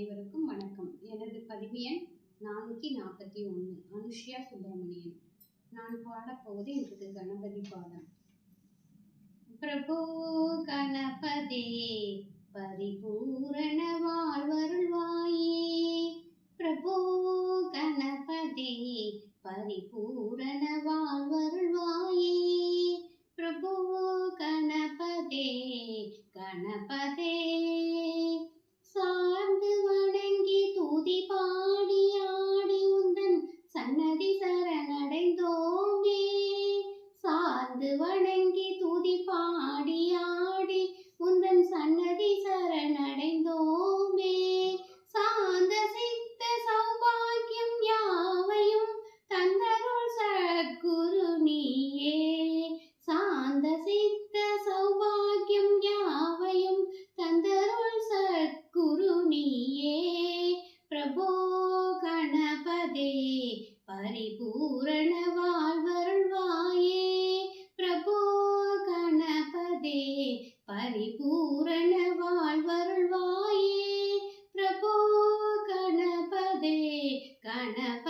அனைவருக்கும் வணக்கம். எனது பதிவு எண் நானூற்றி நாற்பத்தி ஒன்று அனுஷ்யா சுப்பிரமணியன். நான் பாடப்போவது இன்றைக்கு கணபதி பாடம். பிரபோ கணபதே பரிபூரண வாழ்வருள்வாயே. பிரபோ கணபதே பரிபூரண வாழ்வருள்வாயே. பிரபோ கணபதே கணபதே சார்ந்து வணங்கி துதி பாடி ஆடி உந்தன் சன்னதி சரணடைந்தோமே. சாந்த சித்த சௌபாகியம் யாவையும் தந்தருள் சத்குரு நீயே. சாந்த சித்த சௌபாகியம் யாவையும் தந்தருள் சத்குரு நீயே. பிரபோ கணபதே பரிபூரண பூரண வாழ்வருள்வாயே. பிரபோ கணபதே கணப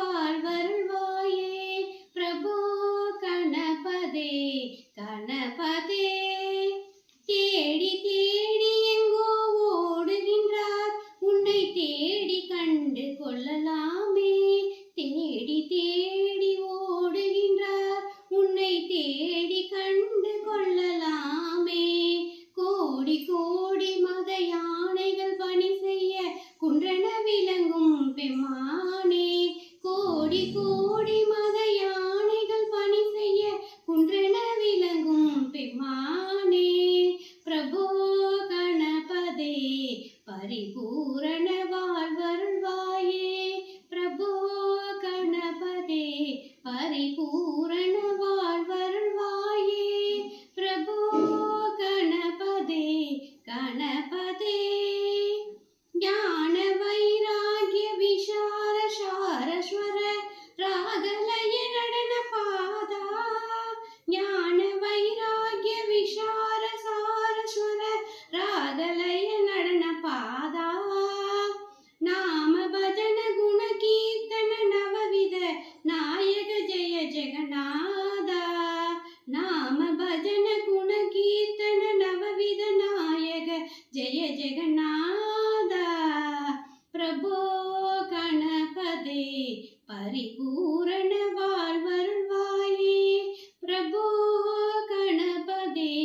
பரிபூரண வாழ்வருள்வாயே பிரபோ கணபதே பரிபூரண ஜெய ஜெகநாதா பிரபோ கணபதே பரிபூரண வாழ்வருள்வாயே. பிரபோ கணபதே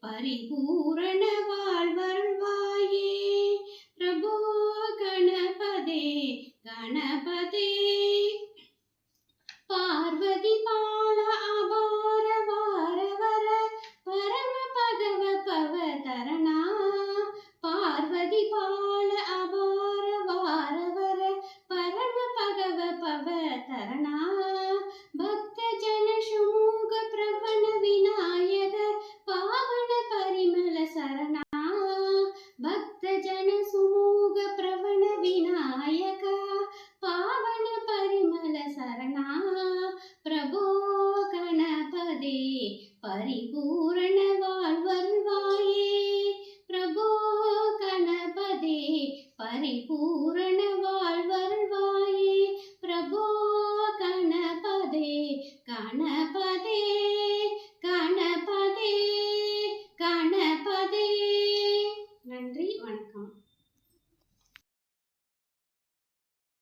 பரிபூரண வாழ்வருள்வாயே. பிரபோ கணபதே கணபதே பரிபூரண வாழ்வருள்வாயே. பிரபோ கணபதே பரிபூரண வாழ்வருள்வாயே. பிரபோ கணபதே கணபதே